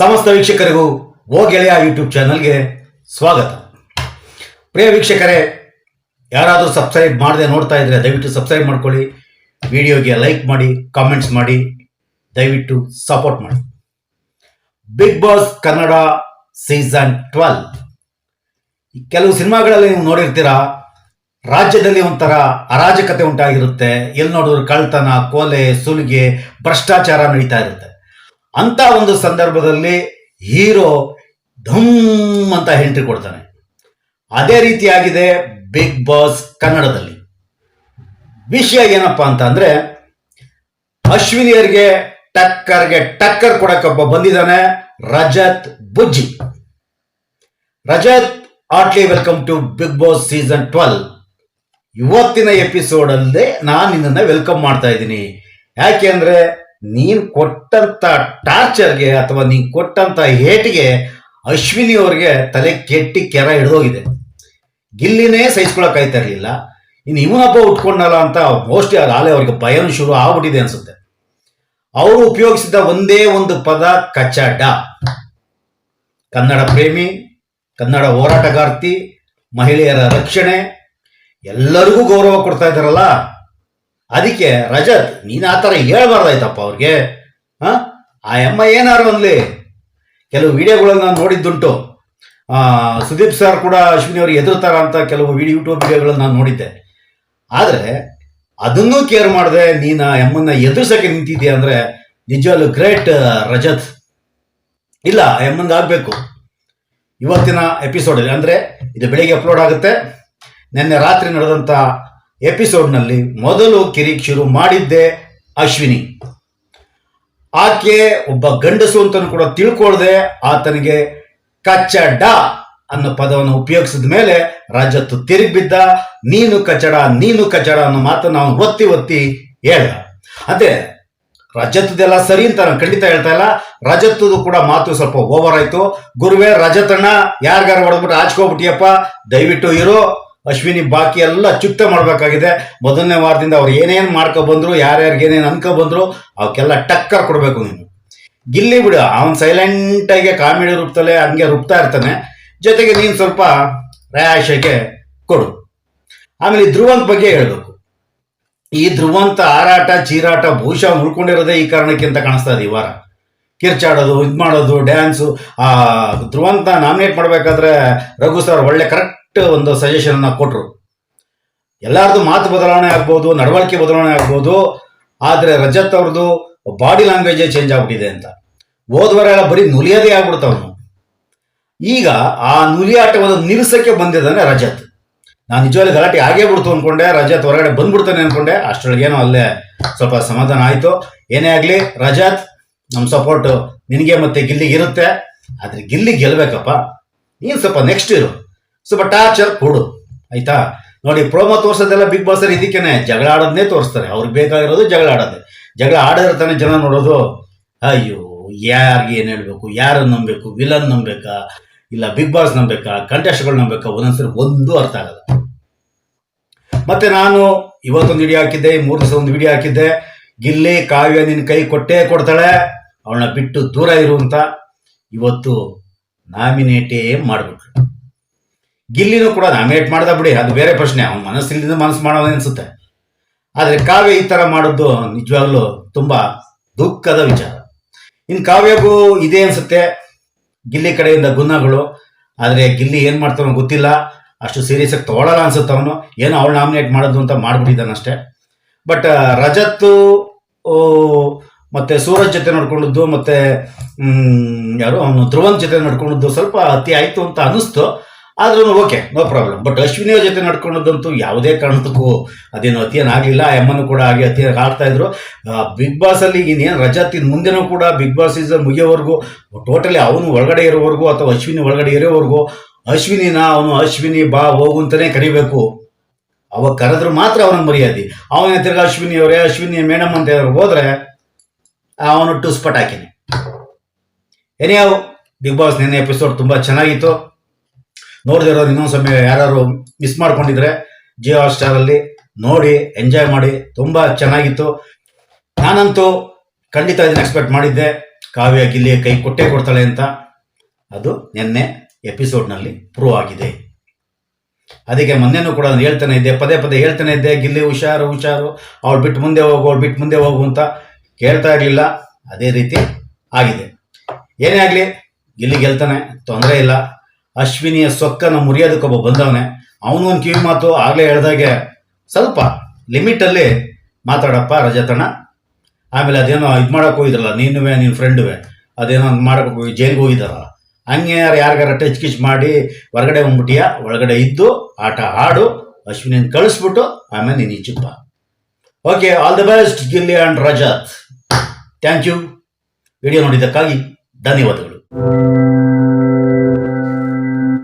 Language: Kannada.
ಸಮಸ್ತ ವೀಕ್ಷಕರಿಗೂ ಓ ಗೆಳೆಯ ಯೂಟ್ಯೂಬ್ ಚಾನಲ್ಗೆ ಸ್ವಾಗತ. ಪ್ರಿಯ ವೀಕ್ಷಕರೇ, ಯಾರಾದರೂ ಸಬ್ಸ್ಕ್ರೈಬ್ ಮಾಡದೆ ನೋಡ್ತಾ ಇದ್ರೆ ದಯವಿಟ್ಟು ಸಬ್ಸ್ಕ್ರೈಬ್ ಮಾಡ್ಕೊಳ್ಳಿ, ವಿಡಿಯೋಗೆ ಲೈಕ್ ಮಾಡಿ ಕಾಮೆಂಟ್ಸ್ ಮಾಡಿ, ದಯವಿಟ್ಟು ಸಪೋರ್ಟ್ ಮಾಡಿ. Bigg Boss Kannada season twelve ಕೆಲವು ಸಿನಿಮಾಗಳಲ್ಲಿ ನೀವು ನೋಡಿರ್ತೀರಾ, ರಾಜ್ಯದಲ್ಲಿ ಒಂಥರ ಅರಾಜಕತೆ ಉಂಟಾಗಿರುತ್ತೆ ಎಲ್ಲಿ ನೋಡಿದ್ರು ಕಳ್ತನ ಕೊಲೆ, ಸುಲಿಗೆ, ಭ್ರಷ್ಟಾಚಾರ ನಡೀತಾ ಇರುತ್ತೆ. ಅಂತ ಒಂದು ಸಂದರ್ಭದಲ್ಲಿ ಹೀರೋ ಧಮ್ ಅಂತ ಎಂಟ್ರಿ ಕೊಡ್ತಾನೆ. ಅದೇ ರೀತಿಯಾಗಿದೆ ಬಿಗ್ ಬಾಸ್ ಕನ್ನಡದಲ್ಲಿ. ವಿಷಯ ಏನಪ್ಪಾ ಅಂತ ಅಂದ್ರೆ ಅಶ್ವಿನಿಯರಿಗೆ ಟಕ್ಕರ್ಗೆ ಟಕ್ಕರ್ ಕೊಡಕ್ಕೊಬ್ಬ ಬಂದಿದ್ದಾನೆ Rajat Bujji. Rajat Attlee welcome to Bigg Boss season twelve. ಇವತ್ತಿನ ಎಪಿಸೋಡ್ ಅಲ್ಲದೆ ನಾನು ನಿನ್ನನ್ನು ವೆಲ್ಕಮ್ ಮಾಡ್ತಾ ಇದ್ದೀನಿ. ಯಾಕೆ ಅಂದ್ರೆ ನೀನ್ ಕೊಟ್ಟಂತ ಟಾರ್ಚರ್ಗೆ ಅಥವಾ ನೀನ್ ಕೊಟ್ಟಂತ ಹೇಟಿಗೆ ಅಶ್ವಿನಿ ಅವ್ರಿಗೆ ತಲೆ ಕೆಟ್ಟಿ ಕೆರ ಹಿಡಿದೋಗಿದೆ. ಗಿಲ್ಲಿನೇ ಸಹಿಸ್ಕೊಳಕ್ ಆಯ್ತಾ ಇರಲಿಲ್ಲ. ಇನ್ನು ಇವನೊಬ್ಬ ಉಟ್ಕೊಂಡಲ್ಲ ಅಂತ ಮೋಸ್ಟ್ಲಿ ಅದು ಆಲೆ ಅವ್ರಿಗೆ ಭಯನೂ ಶುರು ಆಗ್ಬಿಟ್ಟಿದೆ ಅನ್ಸುತ್ತೆ. ಅವರು ಉಪಯೋಗಿಸಿದ ಒಂದೇ ಒಂದು ಪದ, ಕಚಡ. ಕನ್ನಡ ಪ್ರೇಮಿ, ಕನ್ನಡ ಹೋರಾಟಗಾರ್ತಿ, ಮಹಿಳೆಯರ ರಕ್ಷಣೆ. ಎಲ್ಲರಿಗೂ ಗೌರವ ಕೊಡ್ತಾ ಇದ್ದಾರಲ್ಲ? ಅದಕ್ಕೆ ರಜತ್, ನೀನು ಆ ಥರ ಹೇಳ್ಬಾರ್ದಾಯ್ತಪ್ಪ ಅವ್ರಿಗೆ. ಆ ಅಮ್ಮ ಏನಾರು ಅನ್ಲಿ ಕೆಲವು ವಿಡಿಯೋಗಳನ್ನ ನಾನು ನೋಡಿದ್ದುಂಟು. ಸುದೀಪ್ ಸರ್ ಕೂಡ ಅಶ್ವಿನಿ ಅವ್ರಿಗೆ ಎದುರ್ತಾರ ಅಂತ ಕೆಲವು ವಿಡಿಯೋ ಯೂಟ್ಯೂಬ್ ವಿಡಿಯೋಗಳನ್ನ ನಾನು ನೋಡಿದ್ದೆ. ಆದರೆ, ಅದನ್ನೂ ಕೇರ್ ಮಾಡಿದೆ, ನೀನು ಆ ಅಮ್ಮನ್ನ ಎದುರ್ಸಕ್ಕೆ ನಿಂತಿದ್ದೀಯ ಅಂದ್ರೆ ನಿಜವಲ್ಲು ಗ್ರೇಟ್ ರಜತ್. ಇಲ್ಲ, ಆ ಅಮ್ಮಂಗೆ ಆಗಬೇಕು. ಇವತ್ತಿನ ಎಪಿಸೋಡಲ್ಲಿ ಅಂದರೆ, ಇದು ಬೆಳಿಗ್ಗೆ ಅಪ್ಲೋಡ್ ಆಗುತ್ತೆ. ನಿನ್ನೆ ರಾತ್ರಿ ನಡೆದಂಥ ಎಪಿಸೋಡ್ನಲ್ಲಿ ಮೊದಲು ಕಿರಿಕ್ ಶುರು ಮಾಡಿದ್ದೆ ಅಶ್ವಿನಿ. ಆಕೆ ಒಬ್ಬ ಗಂಡಸು ಅಂತ ಕೂಡ ತಿಳ್ಕೊಳ್ದೆ ಆತನಿಗೆ ಕಚ್ಚಡ ಅನ್ನೋ ಪದವನ್ನು ಉಪಯೋಗಿಸಿದ ಮೇಲೆ ರಾಜತ್ತು ತಿರುಗಿ ಬಿದ್ದ, ನೀನು ಕಚಡ ನೀನು ಕಚಡ ಅನ್ನೋ ಮಾತನ್ನು ಅವನು ಒತ್ತಿ ಒತ್ತಿ ಹೇಳ್ದ. ಅದೇ ರಜತದೆಲ್ಲ ಸರಿ ಅಂತ ನಾನು ಖಂಡಿತ ಹೇಳ್ತಾ ಇಲ್ಲ. ರಜತ್ತದು ಕೂಡ ಮಾತು ಸ್ವಲ್ಪ ಓವರ್ ಆಯ್ತು. ಗುರುವೇ, ರಜತಣ್ಣ, ಯಾರಿಗಾರು ಹೊಡೆದ್ಬಿಟ್ಟು ಆಚ್ಕೋಬಿಟ್ಟಿಯಪ್ಪ. ದಯವಿಟ್ಟು ಇರೋ. ಅಶ್ವಿನಿ ಬಾಕಿ ಎಲ್ಲ ಚುಕ್ತ ಮಾಡಬೇಕಾಗಿದೆ. ಮೊದಲನೇ ವಾರದಿಂದ ಅವ್ರು ಏನೇನು ಮಾಡ್ಕೊ ಬಂದ್ರು, ಯಾರ್ಯಾರಿಗೆ ಏನೇನು ಅನ್ಕೊ ಬಂದ್ರು ಅವಕ್ಕೆಲ್ಲ ಟಕ್ಕರ್ ಕೊಡಬೇಕು ನೀನು. ಗಿಲ್ಲಿ ಬಿಡು, ಅವನು ಸೈಲೆಂಟ್ ಆಗಿ ಕಾಮಿಡಿ ರೂಪದಲ್ಲೇ ಹಂಗೆ ರುಬ್ತಾ ಇರ್ತಾನೆ. ಜೊತೆಗೆ ನೀನು ಸ್ವಲ್ಪ ರ್ಯಾಶಕ್ಕೆ ಕೊಡು. ಆಮೇಲೆ ಧ್ರುವಂತ್ ಬಗ್ಗೆ ಹೇಳಬೇಕು. ಈ ಧ್ರುವಂತ ಹಾರಾಟ ಚೀರಾಟ ಬಹುಶಃ ಉಳ್ಕೊಂಡಿರೋದೇ ಈ ಕಾರಣಕ್ಕಿಂತ ಕಾಣಿಸ್ತಾ ಇದೆ ಈ ವಾರ. ಕಿರ್ಚಾಡೋದು, ಇದು ಮಾಡೋದು ಡ್ಯಾನ್ಸು ಆ, ಧ್ರುವಂತ ನಾಮಿನೇಟ್ ಮಾಡಬೇಕಾದ್ರೆ ರಘು ಸರ್ ಒಳ್ಳೆ ಕರೆಕ್ಟ್ ಒಂದು ಸಜೆಷನ್ ಕೊಟ್ಟರು ಎಲ್ಲಾರ್ದು ಮಾತು ಬದಲಾವಣೆ ಆಗ್ಬೋದು, ನಡವಳಿಕೆ ಬದಲಾವಣೆ ಆಗ್ಬೋದು, ಆದರೆ ರಜತ್ ಅವ್ರದ್ದು ಬಾಡಿ ಲ್ಯಾಂಗ್ವೇಜೇ ಚೇಂಜ್ ಆಗ್ಬಿಟ್ಟಿದೆ ಅಂತ. ಹೋದ್ವಾರ ಎಲ್ಲ ಬರೀ ನುಲಿಯೋದೇ ಆಗ್ಬಿಡ್ತಾವನು ಈಗ ಆ ನುಲಿಯಾಟವನ್ನು ನಿಲ್ಲಿಸಕ್ಕೆ ಬಂದಿದ್ದಾನೆ ರಜತ್. ನಾನು ನಿಜವಾಗಿ ಗಲಾಟೆ ಆಗೇ ಬಿಡ್ತು ಅನ್ಕೊಂಡೆ, ರಜತ್ ಹೊರಗಡೆ ಬಂದ್ಬಿಡ್ತಾನೆ ಅನ್ಕೊಂಡೆ, ಅಷ್ಟರೊಳಗೇನೋ ಅಲ್ಲೇ ಸ್ವಲ್ಪ ಸಮಾಧಾನ ಆಯ್ತು. ಏನೇ ಆಗಲಿ, ರಜತ್ ನಮ್ಮ ಸಪೋರ್ಟ್ ನಿನಗೆ ಮತ್ತೆ ಗಿಲ್ಲಿಗೆ ಇರುತ್ತೆ. ಆದರೆ ಗಿಲ್ಲಿ ಗೆಲ್ಲಬೇಕಪ್ಪ ನೀನು ಸ್ವಲ್ಪ ನೆಕ್ಸ್ಟ್ ಇರು. ಸ್ವಲ್ಪ ಟಾರ್ಚರ್ ಕೊಡು. ಆಯ್ತಾ? ನೋಡಿ ಪ್ರೋಮೋ ತೋರಿಸೋದೆಲ್ಲ ಬಿಗ್ ಬಾಸ್ ಅಲ್ಲಿ ಇದಕ್ಕೇನೆ ಜಗಳ ಆಡೋದನ್ನೇ ತೋರಿಸ್ತಾರೆ. ಅವ್ರಿಗೆ ಬೇಕಾಗಿರೋದು ಜಗಳ ಆಡೋದೇ. ಜಗಳ ಆಡಿದ್ರೆ ತಾನೇ ಜನ ನೋಡೋದು, ಅಯ್ಯೋ, ಯಾರಿಗೆ ಏನು ಹೇಳಬೇಕು? ಯಾರನ್ನು ನಂಬಬೇಕು? ವಿಲನ್ ನಂಬೇಕಾ ಇಲ್ಲ ಬಿಗ್ ಬಾಸ್ ನಂಬೇಕಾ ಕಂಟೆಸ್ಟ್ಗಳು ನಂಬೇಕಾ ಒಂದೊಂದ್ಸರಿ ಒಂದು ಅರ್ಥ ಆಗಲ್ಲ. ಮತ್ತೆ ನಾನು ಇವತ್ತೊಂದು ವಿಡಿಯೋ ಹಾಕಿದ್ದೆ ಮೂರು ದಿವಸ ಒಂದು ವಿಡಿಯೋ ಹಾಕಿದ್ದೆ. ಗಿಲ್ಲಿ ಕಾವ್ಯ ನಿನ್ನ ಕೈ ಕೊಟ್ಟೇ ಕೊಡ್ತಾಳೆ. ಅವಳನ್ನ ಬಿಟ್ಟು ದೂರ ಇರುವಂತ ಇವತ್ತು ನಾಮಿನೇಟೇ ಮಾಡ್ಬಿಟ್ರು ಗಿಲ್ಲಿನೂ ಕೂಡ ನಾಮಿನೇಟ್ ಮಾಡ್ದ ಬಿಡಿ, ಅದು ಬೇರೆ ಪ್ರಶ್ನೆ. ಅವನ ಮನಸ್ಸಿನಿಂದ ಮನಸ್ಸು ಮಾಡೋದು ಅನ್ಸುತ್ತೆ. ಆದರೆ ಕಾವ್ಯ ಈ ಥರ ಮಾಡೋದು ನಿಜವಾಗ್ಲೂ ತುಂಬಾ ದುಃಖದ ವಿಚಾರ. ಇನ್ನು ಕಾವ್ಯಗೂ ಇದೆ ಅನ್ಸುತ್ತೆ, ಗಿಲ್ಲಿ ಕಡೆಯಿಂದ ಗುಣಗಳು ಆದರೆ ಗಿಲ್ಲಿ ಏನು ಮಾಡ್ತಾನೋ ಗೊತ್ತಿಲ್ಲ. ಅಷ್ಟು ಸೀರಿಯಸ್ ಆಗಿ ತೊಗೊಳಲ್ಲ ಅನ್ಸುತ್ತೆ ಅವನು. ಏನು ಅವಳು ನಾಮಿನೇಟ್ ಮಾಡೋದು ಅಂತ ಮಾಡ್ಬಿಟ್ಟಿದ್ದಾನಷ್ಟೇ. ಬಟ್ ರಜತ್ತು ಮತ್ತೆ ಸೂರಜ್ ಜೊತೆ ನೋಡ್ಕೊಂಡಿದ್ದು, ಮತ್ತೆ ಯಾರು ಅವನು ಧ್ರುವನ್ ಜೊತೆ ನಡ್ಕೊಂಡಿದ್ದು ಸ್ವಲ್ಪ ಅತಿ ಆಯ್ತು ಅಂತ ಅನಿಸ್ತು ಆದ್ರೂ ಓಕೆ, ನೋ ಪ್ರಾಬ್ಲಮ್. ಬಟ್ ಅಶ್ವಿನಿಯ ಜೊತೆ ನಡ್ಕೊಂಡಿದ್ದಂತೂ ಯಾವುದೇ ಕಾರಣಕ್ಕೂ ಅದೇನು ಅತಿಯನ್ ಆಗಲಿಲ್ಲ. ಎಮ್ಮನ್ನು ಕೂಡ ಹಾಗೆ ಅತಿ ಆಡ್ತಾ ಇದ್ರು. ಬಿಗ್ ಬಾಸ್ ಅಲ್ಲಿ ಇನ್ನೇನು ರಜಾ ತಿನ್ ಮುಂದೆನೂ ಕೂಡ ಬಿಗ್ ಬಾಸ್ ಸೀಸನ್ ಮುಗಿಯೋವರೆಗೂ ಟೋಟಲಿ ಅವನು ಒಳಗಡೆ ಇರೋವರೆಗೂ ಅಥವಾ ಅಶ್ವಿನಿ ಒಳಗಡೆ ಇರೋವರೆಗೂ ಅಶ್ವಿನಿನ ಅವನು ಅಶ್ವಿನಿ ಬಾ ಹೋಗು ಅಂತಲೇ ಕರಿಬೇಕು. ಅವಾಗ ಕರೆದ್ರೆ ಮಾತ್ರ ಅವನಿಗೆ ಮರ್ಯಾದೆ. ಅವನ ತಿರ್ಗ ಅಶ್ವಿನಿ ಅವರೇ ಅಶ್ವಿನಿ ಮೇಡಮ್ ಅಂತ ಹೋದ್ರೆ ಅವನು ಟುಸ್ಪಟ್ ಹಾಕಿನಿ. ಏನಿಯಾವ್ ಬಿಗ್ ಬಾಸ್ ನಿನ್ನೆ ಎಪಿಸೋಡ್ ತುಂಬಾ ಚೆನ್ನಾಗಿತ್ತು. ನೋಡಿದಿರೋ ಇನ್ನೊಂದು ಸಮಯ ಯಾರು ಮಿಸ್ ಮಾಡ್ಕೊಂಡಿದ್ರೆ ಜಿಯೋ ಹಾಟ್ ಸ್ಟಾರ್ ಅಲ್ಲಿ ನೋಡಿ ಎಂಜಾಯ್ ಮಾಡಿ, ತುಂಬಾ ಚೆನ್ನಾಗಿತ್ತು. ನಾನಂತೂ ಖಂಡಿತ ಇದನ್ನ ಎಕ್ಸ್ಪೆಕ್ಟ್ ಮಾಡಿದ್ದೆ. ಕಾವ್ಯ ಗಿಲ್ಲಿ ಕೈ ಕೊಟ್ಟೆ ಕೊಡ್ತಾಳೆ ಅಂತ. ಅದು ನಿನ್ನೆ ಎಪಿಸೋಡ್ನಲ್ಲಿ ಪ್ರೂವ್ ಆಗಿದೆ. ಅದಕ್ಕೆ ಮೊನ್ನೆನೂ ಕೂಡ ಹೇಳ್ತಾನೆ ಇದ್ದೆ, ಪದೇ ಪದೇ ಹೇಳ್ತಾನೆ ಇದ್ದೆ, ಗಿಲ್ಲಿ ಹುಷಾರು ಹುಷಾರು, ಅವಳು ಬಿಟ್ಟು ಮುಂದೆ ಹೋಗು, ಅವಳು ಬಿಟ್ಟು ಮುಂದೆ ಹೋಗು ಅಂತ. ಕೇಳ್ತಾ ಇರಲಿಲ್ಲ, ಅದೇ ರೀತಿ ಆಗಿದೆ. ಏನೇ ಆಗಲಿ ಗಿಲ್ಲಿ ಗೆಲ್ತಾನೆ, ತೊಂದರೆ ಇಲ್ಲ. ಅಶ್ವಿನಿಯ ಸೊಕ್ಕನ ಮುರಿಯೋದಕ್ಕೊಬ್ಬ ಬಂದವನೆ ಅವನೊಂದು ಕಿವಿ ಮಾತು ಆಗಲೇ ಹೇಳ್ದಾಗೆ ಸ್ವಲ್ಪ ಲಿಮಿಟಲ್ಲಿ ಮಾತಾಡಪ್ಪ ರಜತಣ್ಣ. ಆಮೇಲೆ ಅದೇನೋ ಇದು ಮಾಡೋಕೆ ಹೋಗಿದ್ರಲ್ಲ, ನೀನುವೆ ನಿನ್ನ ಫ್ರೆಂಡುವೆ ಅದೇನೋ ಮಾಡೋಕೆ ಹೋಗಿ ಜೈಲಿಗೆ ಹೋಗಿದಾರಲ್ಲ ಹಂಗೆ ಯಾರು ಯಾರಿಗಾರ ಟಚ್ ಕಿಚ್ ಮಾಡಿ ಹೊರಗಡೆ ಬಂದ್ಬಿಟ್ಟಿಯಾ? ಒಳಗಡೆ ಇದ್ದು ಆಟ ಆಡು ಅಶ್ವಿನಿನ ಕಳಿಸ್ಬಿಟ್ಟು ಆಮೇಲೆ ನೀನು ಬಾ okay all the best Gilli and Rajat. Thank you video ನೋಡಿದ್ದಕ್ಕಾಗಿ ಧನ್ಯವಾದಗಳು.